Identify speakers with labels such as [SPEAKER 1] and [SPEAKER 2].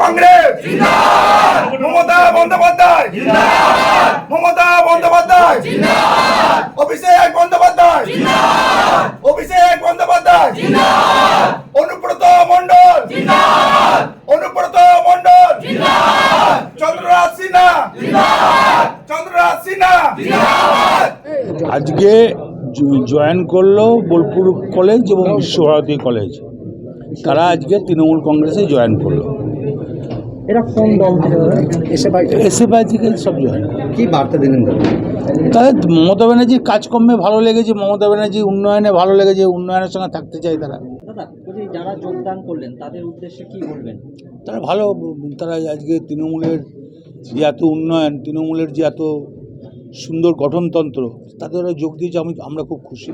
[SPEAKER 1] কংগ্রেস। মমতা বন্দ্যোপাধ্যায়। মমতা বন্দ্যোপাধ্যায়। অভিষেক বন্দ্যোপাধ্যায়। অভিষেক বন্দ্যোপাধ্যায়। অনুব্রত মন্ডল অনুব্রত মন্ডল চন্দ্রনাথ সিনহা। চন্দ্রনাথ সিনহা।
[SPEAKER 2] আজকে জয়েন করল বোলপুর কলেজ এবং বিশ্বভারতী কলেজ। তারা আজকে তৃণমূল কংগ্রেসে জয়েন করল।
[SPEAKER 3] এরা কোন দল
[SPEAKER 2] এসএফআই থেকে সব জয়েন
[SPEAKER 3] কি বার্তা দিলেন
[SPEAKER 2] তাদের? মমতা ব্যানার্জির কাজকর্মে ভালো লেগেছে মমতা ব্যানার্জি উন্নয়নে ভালো লেগেছে উন্নয়নের সঙ্গে থাকতে চায় তারা।
[SPEAKER 3] যারা যোগদান করলেন তাদের উদ্দেশ্যে কি বলবেন?
[SPEAKER 2] তারা ভালো তারা আজকে তৃণমূলের যে এত উন্নয়ন তৃণমূলের যে এত সুন্দর গঠনতন্ত্র তাদের ওরা যোগ দিয়েছে আমি আমরা খুব খুশি।